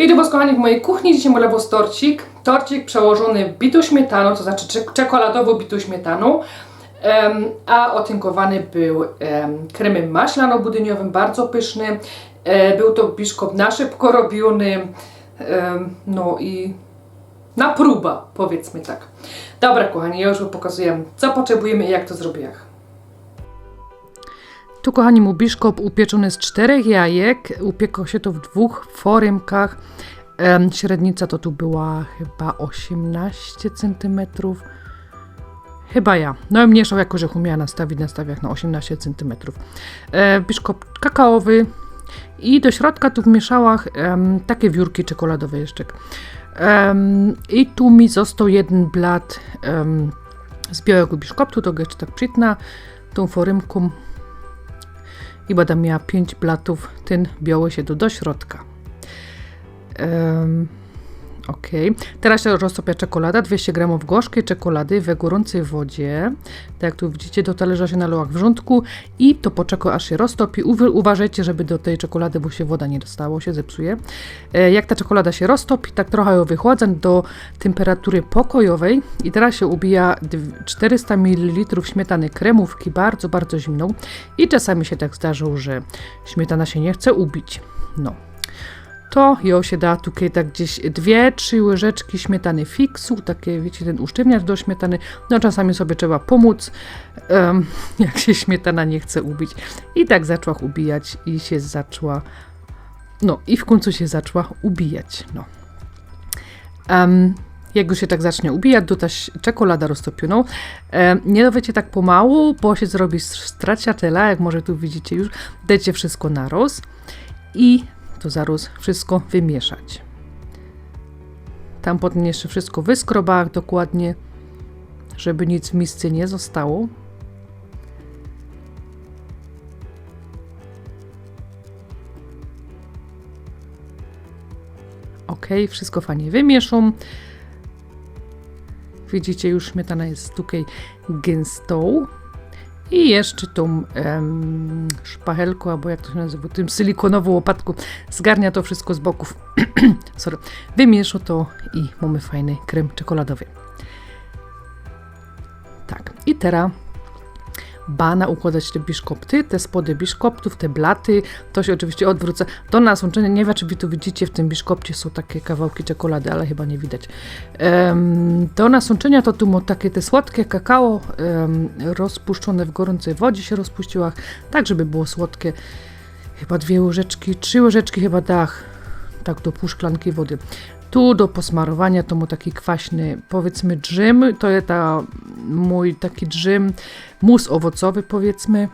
Witam Was kochani w mojej kuchni. Dzisiaj dla Was torcik. Torcik przełożony bitą śmietaną, to znaczy cze- czekoladową bitą śmietaną. A otynkowany był em, kremem maślano-budyniowym, bardzo pyszny. E, był to biszkop na szybko robiony. No i na próba, powiedzmy tak. Dobra kochani, ja już Wam pokazuję co potrzebujemy i jak to zrobię. Tu, kochani, mój biszkop upieczony z czterech jajek. Upiekło się to w dwóch foremkach. Em, średnica to tu była chyba 18 cm. Chyba ja. No i mniejszą jako, że umiała nastawić na stawiach na 18 cm. E, biszkop kakaowy. I do środka tu wmieszałam em, takie wiórki czekoladowe jeszcze. Em, I tu mi został jeden blat em, z białego biszkoptu, to jeszcze tak przytna tą foremką i będę miała 5 blatów, ten biały się tu do środka. Um, ok. Teraz roztopia czekolada, 200 g gorzkiej czekolady we gorącej wodzie. Tak jak tu widzicie, do talerza się nalała wrzątku i to poczeka aż się roztopi. Uważajcie, żeby do tej czekolady, bo się woda nie dostało, się zepsuje. E, jak ta czekolada się roztopi, tak trochę ją wychładzam do temperatury pokojowej i teraz się ubija dw- 400 ml śmietany kremówki, bardzo, bardzo zimną i czasami się tak zdarzyło, że śmietana się nie chce ubić. No. To ją się da tutaj tak gdzieś dwie, trzy łyżeczki śmietany fiksu, takie wiecie, ten usztywniacz do śmietany. No czasami sobie trzeba pomóc, em, jak się śmietana nie chce ubić. I tak zaczęła ubijać i się zaczęła, no i w końcu się zaczęła ubijać, no. Em, jak już się tak zacznie ubijać, dodać czekolada roztopioną. E, nie dawajcie tak pomału, bo się zrobi straciatela, jak może tu widzicie już. Dajcie wszystko na roz i to zaraz wszystko wymieszać. Tam potem jeszcze wszystko wyskrobać dokładnie, żeby nic w misce nie zostało. Ok, wszystko fajnie wymieszam. Widzicie, już śmietana jest tutaj gęstą. I jeszcze tą em, szpachelką, albo jak to się nazywa, tym silikonową łopatką zgarnia to wszystko z boków. Sorry. Wymiesza to i mamy fajny krem czekoladowy. Tak. I teraz bana układać te biszkopty, te spody biszkoptów, te blaty. To się oczywiście odwrócę do nasączenia. Nie wiem, czy wy tu widzicie, w tym biszkopcie są takie kawałki czekolady, ale chyba nie widać. Em, do nasączenia to tu mam takie te słodkie kakao em, rozpuszczone w gorącej wodzie się rozpuściła, tak żeby było słodkie. Chyba dwie łyżeczki, trzy łyżeczki chyba dach, tak do pół szklanki wody. Tu do posmarowania to mu taki kwaśny, powiedzmy dżym, to jest ta, mój taki dżym, mus owocowy powiedzmy,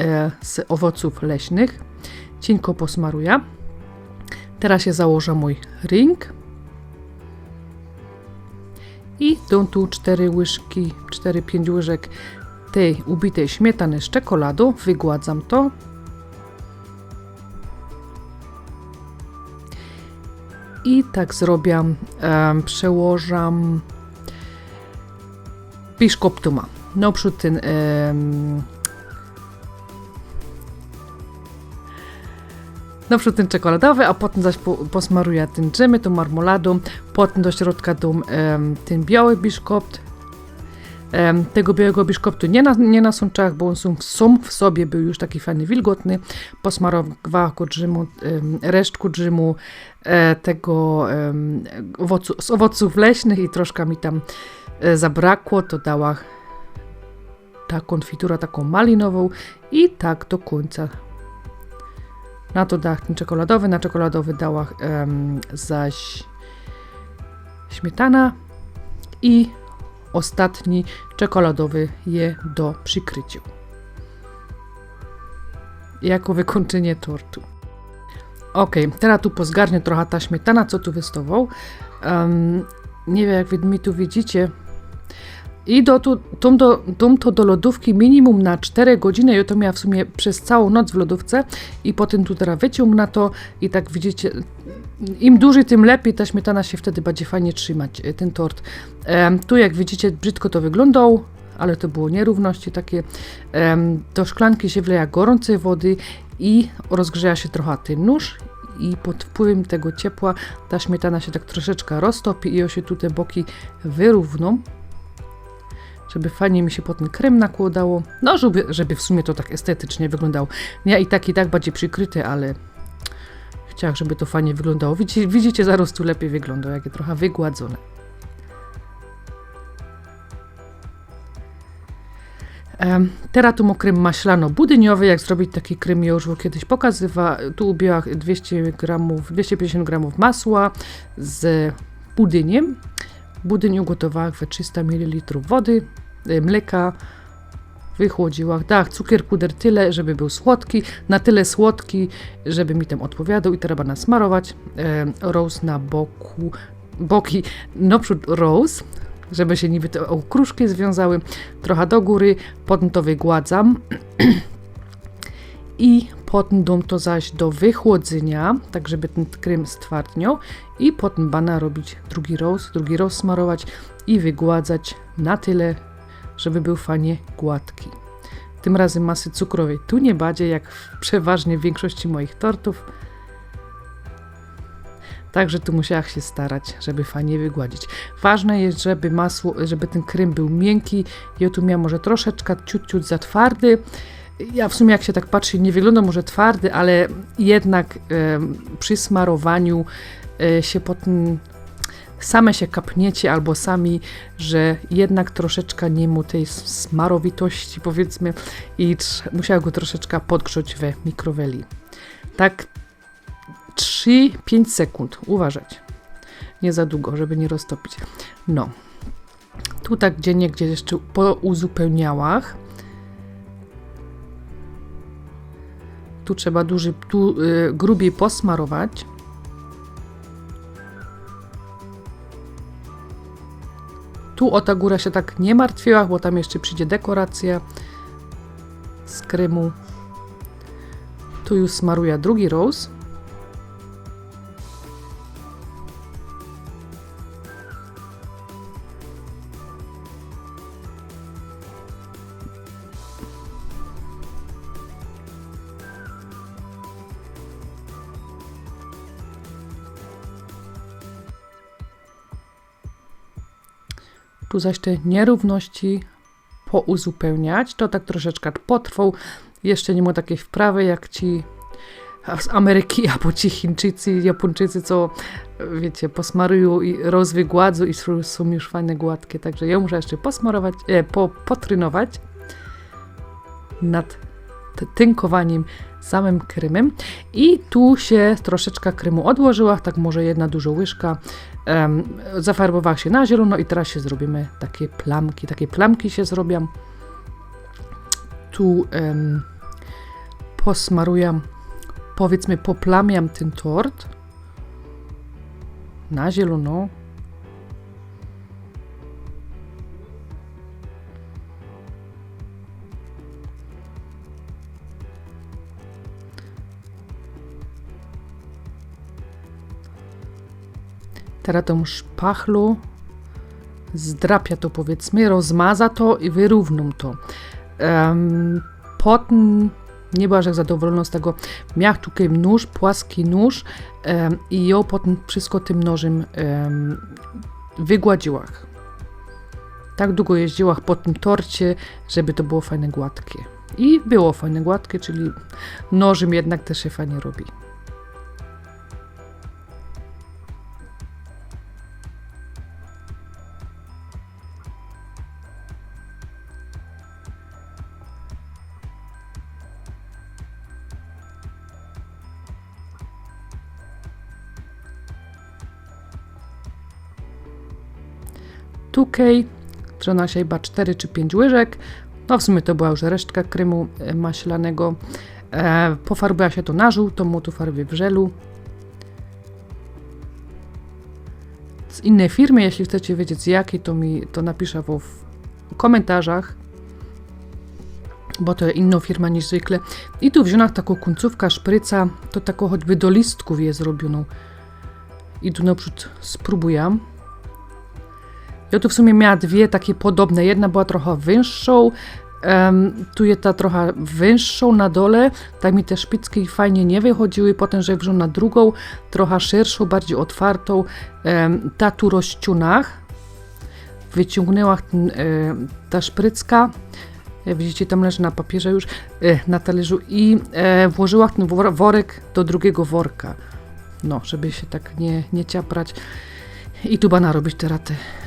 e, z owoców leśnych. Cienko posmaruję. Teraz się założę mój ring. I dam tu 4 łyżki, 4-5 łyżek tej ubitej śmietany z czekoladą. Wygładzam to. I tak zrobię, em, przełożam biszkoptuma. Naprzód ten em, naprzód ten czekoladowy, a potem zaś po, posmaruję tym dżemy, tą marmoladą, potem do środka dam ten biały biszkopt. Tego białego biszkoptu nie na, nie na sączach, bo on są w sobie był już taki fajny, wilgotny. Posmarowała go dżemu, em, resztku dżemu, e, tego owocu, z owoców leśnych i troszkę mi tam e, zabrakło, to dała ta konfitura taką malinową i tak do końca. Na to dach ten czekoladowy, na czekoladowy dała em, zaś śmietana i ostatni czekoladowy je do przykryciu. Jako wykończenie tortu. Ok, teraz tu pozgarnie trochę ta śmietana, co tu wystawał. Um, nie wiem, jak wy mi tu widzicie. I do, tu, dum, do, dum to do lodówki minimum na 4 godziny. Ja to miała w sumie przez całą noc w lodówce. I potem tu teraz wyciągnę to i tak widzicie, im dłużej, tym lepiej. Ta śmietana się wtedy będzie fajnie trzymać, e, ten tort. Tu jak widzicie, brzydko to wyglądał, ale to było nierówności takie. Do szklanki się wleja gorącej wody i rozgrzeja się trochę ten nóż i pod wpływem tego ciepła ta śmietana się tak troszeczkę roztopi i o się tu te boki wyrówną. Żeby fajnie mi się potem krem nakładało. No, żeby, żeby w sumie to tak estetycznie wyglądało. Ja i tak, i tak bardziej przykryte, ale chciałam, żeby to fajnie wyglądało. Widzicie, widzicie zaraz tu lepiej wygląda, jakie trochę wygładzone. Tu mam krem maślano-budyniowy, jak zrobić taki krem, ja już kiedyś pokazywa. Tu ubiłam 200 gramów, 250 gramów masła z budyniem. Budyń ugotowałam we 300 ml wody, e, mleka, wychłodziłam. Tak, cukier puder tyle, żeby był słodki, na tyle słodki, żeby mi tam odpowiadał i trzeba nasmarować e, rose na boku, boki, naprzód rose, żeby się niby te okruszki związały, trochę do góry, potem to wygładzam i potem dam to zaś do wychłodzenia, tak żeby ten krem stwardniał i potem bana robić drugi roz, drugi roz smarować i wygładzać na tyle, żeby był fajnie gładki. Tym razem masy cukrowej tu nie będzie, jak w przeważnie w większości moich tortów. Także tu musiałam się starać, żeby fajnie wygładzić. Ważne jest, żeby masło, żeby ten krem był miękki. Ja tu miałam może troszeczkę ciut, ciut za twardy. Ja w sumie jak się tak patrzy, nie wygląda może twardy, ale jednak przy smarowaniu e, się potem same się kapniecie albo sami, że jednak troszeczkę nie mu tej smarowitości powiedzmy i musiała go troszeczkę podgrzać we mikroweli. Tak 3-5 sekund, uważać. Nie za długo, żeby nie roztopić. No. Tu tak gdzie nie, gdzie jeszcze po uzupełniałach. Tu trzeba duży, tu y, grubiej posmarować. Tu o ta góra się tak nie martwiła, bo tam jeszcze przyjdzie dekoracja z krymu. Tu już smaruję drugi rose. Tu zaś te nierówności pouzupełniać. To tak troszeczkę potrwał. Jeszcze nie ma takiej wprawy jak ci z Ameryki albo ci Chińczycy, Japończycy, co wiecie, posmarują i rozwygładzą i są- już fajne, gładkie. Także ja muszę jeszcze posmarować, e, po, potrynować nad tynkowaniem samym kremem. I tu się troszeczkę kremu odłożyła, tak może jedna duża łyżka. Um, zafarbowała się na zielono i teraz się zrobimy takie plamki. Takie plamki się zrobią. Tu em, posmaruję, powiedzmy poplamiam ten tort na zielono. Tą szpachlu zdrapia to powiedzmy, rozmaza to i wyrównam to. Um, potem nie była jak zadowolona z tego. Miał tutaj nóż, płaski nóż em, i ją potem wszystko tym nożem em, wygładziła. Tak długo jeździła po tym torcie, żeby to było fajne, gładkie. I było fajne, gładkie, czyli nożem jednak też się fajnie robi. Tukej, trzeba się chyba 4 czy 5 łyżek. No w sumie to była już resztka kremu e, maślanego. E, pofarbiła się to na żółto, mu tu farbię w żelu. Z innej firmy, jeśli chcecie wiedzieć z jakiej, to mi to napiszę w komentarzach, bo to inna firma niż zwykle. I tu wziąłem taką końcówkę szpryca, to taką choćby do listków jest zrobioną. I tu naprzód spróbuję. Ja tu w sumie miała dwie takie podobne. Jedna była trochę wyższą, Em, tu je ta trochę wyższą na dole, tak mi te szpicki fajnie nie wychodziły, potem, że wziął na drugą, trochę szerszą, bardziej otwartą, em, ta tu rozciunach, wyciągnęła ten, e, ta szprycka, jak widzicie tam leży na papierze już, e, na talerzu i e, włożyła ten wor- worek do drugiego worka, no, żeby się tak nie, nie ciaprać. I tu bana robić te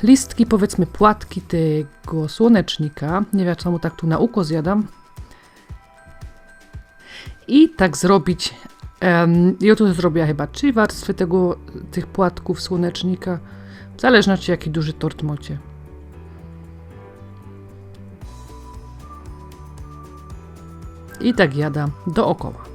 listki, powiedzmy płatki tego słonecznika. Nie wiem, czemu tak tu na uko zjadam. I tak zrobić. Um, ja tu zrobię chyba trzy warstwy tego, tych płatków słonecznika. W zależności jaki duży tort macie. I tak jada dookoła.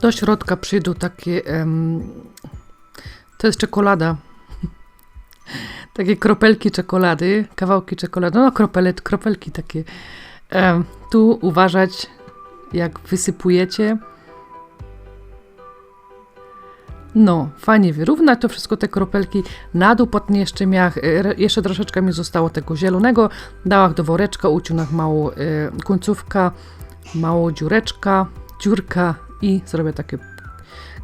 Do środka przyjdą takie. em, to jest czekolada. takie kropelki czekolady, kawałki czekolady. No, kropelet, kropelki takie. Em, tu uważać, jak wysypujecie. No, fajnie wyrównać to wszystko, te kropelki. Na dół jeszcze miałam, e, jeszcze troszeczkę mi zostało tego zielonego. Dałam do woreczka, uciągnąć małą e, końcówka, małą dziureczka, dziurka i zrobię takie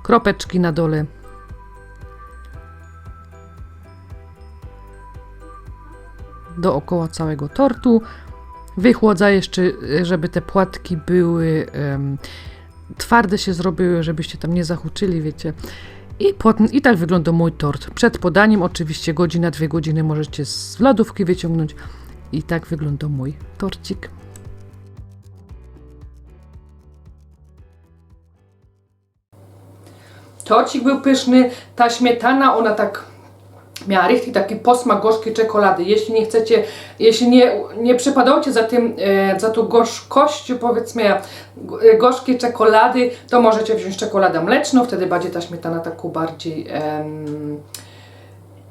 kropeczki na dole. Dookoła całego tortu. Wychłodza jeszcze, żeby te płatki były em, twarde się zrobiły, żebyście tam nie zahuczyli, wiecie. I, I tak wygląda mój tort. Przed podaniem, oczywiście godzina, dwie godziny możecie z lodówki wyciągnąć. I tak wygląda mój torcik. Torcik był pyszny, ta śmietana, ona tak miała richtig taki posmak gorzkiej czekolady. Jeśli nie chcecie, jeśli nie, nie przypadajcie za tym, e, za tą gorzkością powiedzmy e, gorzkiej czekolady, to możecie wziąć czekoladę mleczną, wtedy będzie ta śmietana taką bardziej em,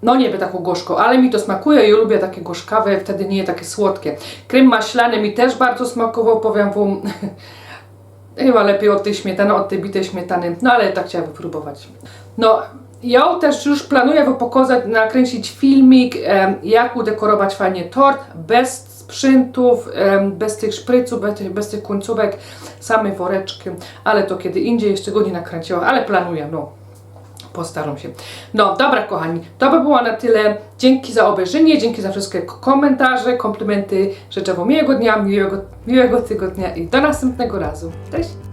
no nie wiem, taką gorzką, ale mi to smakuje i lubię takie gorzkawe, wtedy nie takie słodkie. Krem maślany mi też bardzo smakował, powiem Wam. Chyba lepiej od tej śmietany, od tej bitej śmietany, no ale tak chciałam wypróbować. No, ja też już planuję pokazać, nakręcić filmik, jak udekorować fajnie tort, bez sprzętów, bez tych szpryców, bez tych, bez tych końcówek, same woreczki, ale to kiedy indziej, jeszcze go nie nakręciłam, ale planuję, no. Postaram się. No, dobra, kochani, to by było na tyle. Dzięki za obejrzenie, dzięki za wszystkie komentarze, komplementy. Życzę Wam miłego dnia, miłego, miłego tygodnia i do następnego razu. Cześć!